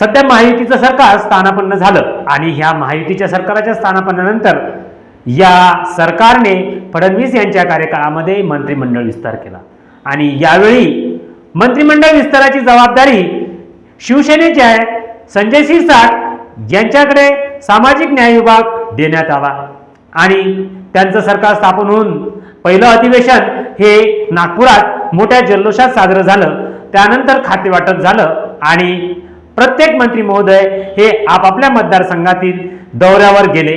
सध्या महायुतीचं सरकार स्थानापन्न झालं आणि ह्या महायुतीच्या सरकारच्या स्थानापन्नानंतर या सरकारने फडणवीस यांच्या कार्यकाळामध्ये मंत्रिमंडळ विस्तार केला. आणि यावेळी मंत्रिमंडळ विस्ताराची जबाबदारी शिवसेनेची आहे. संजय शिरसाट यांच्याकडे सामाजिक न्याय विभाग देण्यात आला. आणि त्यांचं सरकार स्थापन होऊन पहिलं अधिवेशन हे नागपुरात मोठ्या जल्लोषात साजरं झालं. त्यानंतर खातेवाटप झालं आणि प्रत्येक मंत्री महोदय हे आपापल्या मतदारसंघातील दौऱ्यावर गेले.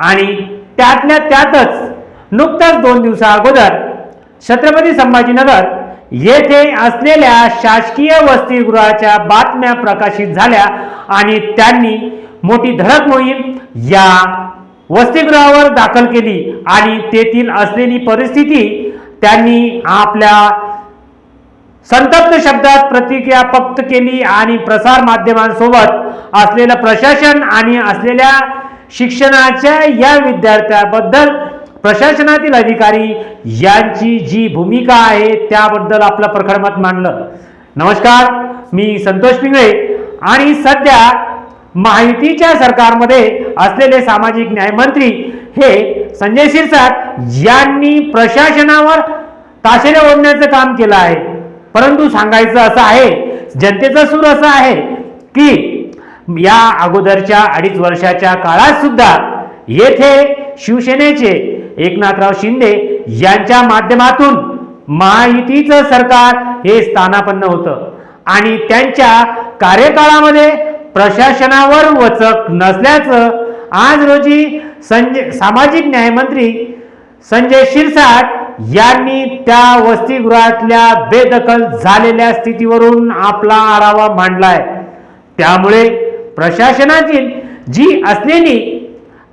आणि त्यातल्या त्यातच नुकताच दोन दिवसा अगोदर छत्रपती संभाजीनगर येथे असलेल्या शासकीय वसतिगृहाच्या बातम्या प्रकाशित झाल्या आणि त्यांनी मोठी धडक मोहीम या वसतिगृहावर दाखल केली आणि तेथील असलेली परिस्थिती त्यांनी आपल्या संतप्त शब्दात प्रतिक्रिया फक्त केली आणि प्रसार माध्यमांसोबत असलेलं प्रशासन आणि असलेल्या शिक्षणाच्या या विद्यार्थ्याबद्दल प्रशासनातील अधिकारी यांची जी भूमिका आहे त्याबद्दल आपलं प्रखर मत मांडलं. नमस्कार मी संतोष पिंगळे आणि सध्या माहितीच्या सरकारमध्ये असलेले सामाजिक न्यायमंत्री हे संजय शिरसाट यांनी प्रशासनावर ताशेरे ओढण्याचं काम केलं आहे. परंतु सांगायचं असं आहे जनतेचा सूर असा आहे की या अगोदरच्या अडीच वर्षाच्या काळात सुद्धा येथे शिवसेनेचे एकनाथराव शिंदे यांच्या माध्यमातून महायुतीचं सरकार हे स्थानापन्न होतं. आणि त्यांच्या कार्यकाळामध्ये प्रशासनावर वचक नसल्याचं आज रोजी संजय सामाजिक न्यायमंत्री संजय शिरसाट यांनी त्या वसतिगृहातल्या बेदखल झालेल्या स्थितीवरून आपला आढावा मांडलाय. त्यामुळे प्रशासनातील जी असलेली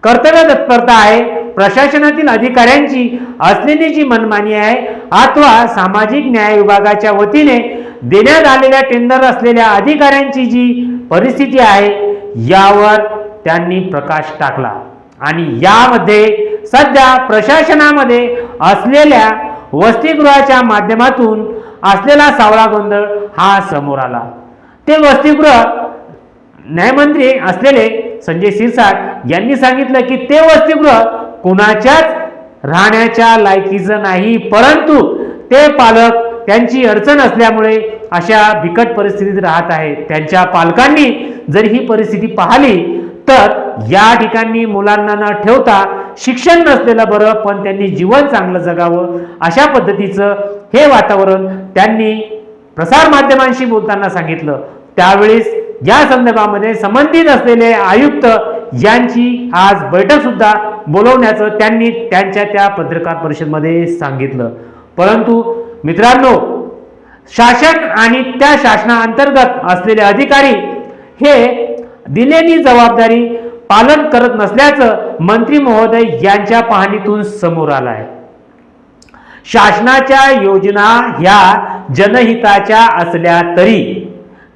कर्तव्य तत्परता आहे प्रशासनातील अधिकाऱ्यांची असलेली जी मनमानी आहे अथवा सामाजिक न्याय विभागाच्या वतीने देण्यात आलेल्या टेंडर असलेल्या अधिकाऱ्यांची जी परिस्थिती आहे यावर त्यांनी प्रकाश टाकला. आणि यामध्ये सध्या प्रशासनामध्ये असलेल्या वसतिगृहाच्या माध्यमातून असलेला सावळा गोंधळ हा समोर आला. ते वसतिगृह न्यायमंत्री असलेले संजय शिरसाट यांनी सांगितलं की ते वसतिगृह कुणाच्याच राहण्याच्या लायकीचं नाही परंतु ते पालक त्यांची अडचण असल्यामुळे अशा बिकट परिस्थितीत राहत आहेत. त्यांच्या पालकांनी जर ही परिस्थिती पाहिली तर या ठिकाणी मुलांना न ठेवता शिक्षण नसलेलं बरं पण त्यांनी जीवन चांगलं जगावं. अशा पद्धतीचं हे वातावरण त्यांनी प्रसार माध्यमांशी बोलताना सांगितलं. त्यावेळेस या संदर्भामध्ये संबंधित असलेले आयुक्त यांची आज बैठक सुद्धा बोलवण्याचं त्यांनी त्यांच्या त्या पत्रकार परिषदमध्ये सांगितलं. परंतु मित्रांनो शासन आणि त्या शासनाअंतर्गत असलेले अधिकारी हे दिलेली जबाबदारी पालन करत नसल्याचं मंत्री महोदय यांच्या पाहणीतून समोर आलं आहे शासनाच्या योजना ह्या जनहिताच्या असल्या तरी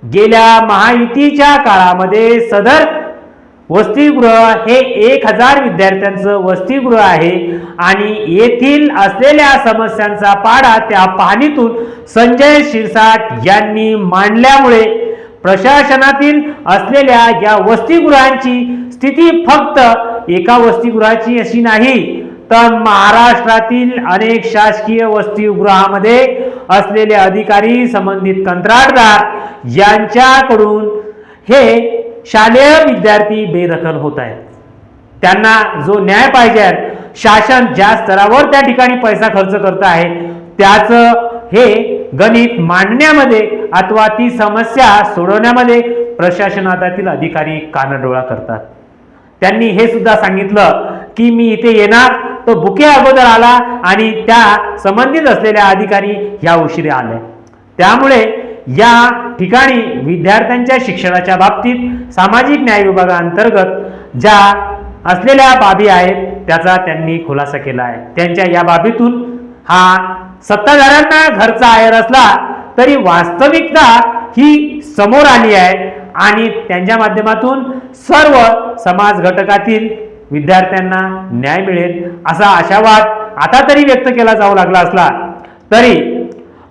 गेल्या महायुतीच्या काळामध्ये सदर वसतिगृह हे एक हजार विद्यार्थ्यांचं वसतिगृह आहे आणि येथील असलेल्या समस्यांचा पाडा त्या पाहणीतून संजय शिरसाट यांनी मांडल्यामुळे प्रशासनातील असलेल्या या वसतिगृहांची स्थिती फक्त एका वसतिगृहाची अशी नाही तर महाराष्ट्रातील अनेक शासकीय वसतिगृहामध्ये असलेले अधिकारी संबंधित कंत्राटदार यांच्याकडून हे शालेय विद्यार्थी बेदखल होत आहेत. त्यांना जो न्याय पाहिजे शासन ज्या स्तरावर त्या ठिकाणी पैसा खर्च करत आहे त्याचं हे गणित मांडण्यामध्ये अथवा ती समस्या सोडवण्यामध्ये प्रशासनातील अधिकारी कानडोळा करतात. त्यांनी हे सुद्धा सांगितलं की मी इथे येणार तो बुके अगोदर आला आणि त्या संबंधित असलेल्या अधिकारी ह्या उशिरे आले. त्यामुळे या ठिकाणी विद्यार्थ्यांच्या शिक्षणाच्या बाबतीत सामाजिक न्याय विभागाअंतर्गत ज्या असलेल्या बाबी आहेत त्याचा त्यांनी खुलासा केला आहे. त्यांच्या या बाबीतून हा सत्ताधाऱ्यांना घरचा आयर असला तरी वास्तविकता ही समोर आली आहे. आणि त्यांच्या माध्यमातून सर्व समाज घटकातील विद्यार्थ्यांना न्याय मिळेल असा आशावाद आता तरी व्यक्त केला जाऊ लागला असला तरी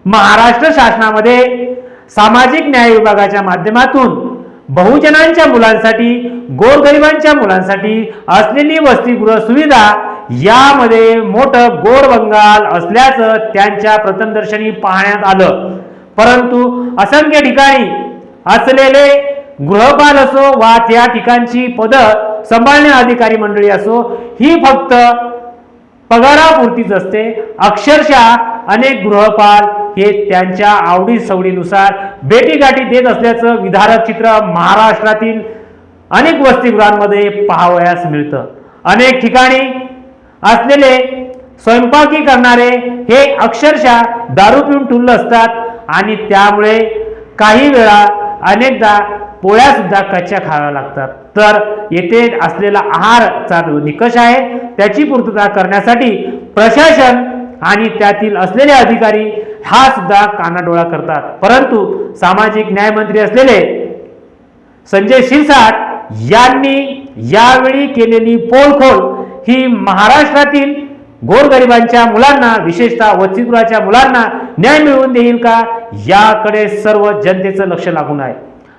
महाराष्ट्र शासनामध्ये सामाजिक न्याय विभागाच्या माध्यमातून बहुजनांच्या मुलांसाठी गोरगरिबांच्या मुलांसाठी असलेली वसतिगृह सुविधा यामध्ये मोठं गोड बंगाल असल्याचं त्यांच्या प्रथमदर्शनी पाहण्यात आलं. परंतु असंख्य ठिकाणी असलेले गृहपाल असो वा त्या ठिकाणची पद सांभाळणे अधिकारी मंडळी असो ही फक्त पगारापुरतीच असते. अक्षरशः अनेक गृहपाल हे त्यांच्या आवडी सवडीनुसार भेटीगाठी देत असल्याचं विधारक चित्र महाराष्ट्रातील अनेक वसतिगृहांमध्ये पाहावयास मिळतं. अनेक ठिकाणी असलेले स्वयंपाकी करणारे हे अक्षरशः दारू पिऊन ठुल्ल असतात. आणि त्यामुळे काही वेळा अनेकदा पोळ्या सुद्धा कच्च्या खाव्या लागतात. तर येथे असलेला आहारचा जो निकष आहे त्याची पूर्तता करण्यासाठी प्रशासन आणि त्यातील असलेले अधिकारी हा सुद्धा कानाडोळा करतात. परंतु सामाजिक न्यायमंत्री असलेले संजय शिरसाट यांनी यावेळी केलेली पोलखोल ही महाराष्ट्रातील गोरगरिबांच्या मुलांना विशेषतः वसतिगृहाच्या मुलांना न्याय मिळवून देईल का? याकडे सर्व जनतेचं लक्ष लागून आहे.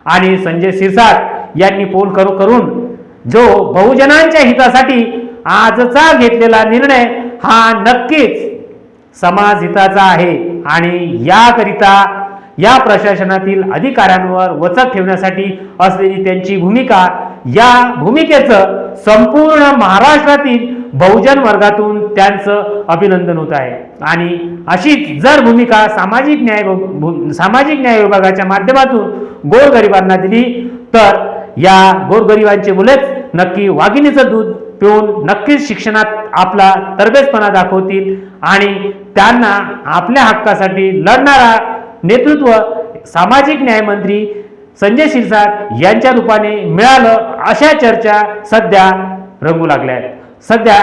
आणि संजय सिरसाट यांनी पोल करू करून जो बहुजनांच्या हितासाठी आजचा घेतलेला निर्णय हा नक्कीच समाज हिताचा आहे. आणि याकरिता या प्रशासनातील अधिकाऱ्यांवर वचक ठेवण्यासाठी असलेली त्यांची भूमिका या भूमिकेचं संपूर्ण महाराष्ट्रातील बहुजन वर्गातून त्यांचं अभिनंदन होत आहे. आणि अशीच जर भूमिका सामाजिक न्याय सामाजिक न्याय विभागाच्या माध्यमातून गोरगरिबांना दिली तर या गोरगरिबांचे मुलेच नक्की वाघिणीचं दूध पिऊन नक्कीच शिक्षणात आपला तरबेजपणा दाखवतील आणि त्यांना आपल्या हक्कासाठी लढणारा नेतृत्व सामाजिक न्यायमंत्री संजय शिरसाट यांच्या रूपाने मिळालं अशा चर्चा सध्या रंगू लागल्या आहेत. सध्या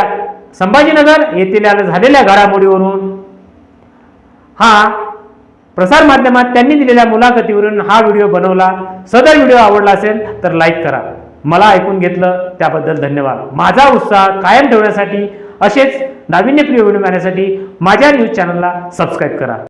संभाजीनगर येथील झालेल्या घडामोडीवरून हा प्रसार माध्यमात त्यांनी दिलेल्या मुलाखतीवरून हा व्हिडिओ बनवला. सदर व्हिडिओ आवडला असेल तर लाईक करा. मला ऐकून घेतलं त्याबद्दल धन्यवाद. माझा उत्साह कायम ठेवण्यासाठी असेच नाविन्यप्रिय व्हिडिओ मिळण्यासाठी माझ्या न्यूज चॅनलला सबस्क्राईब करा.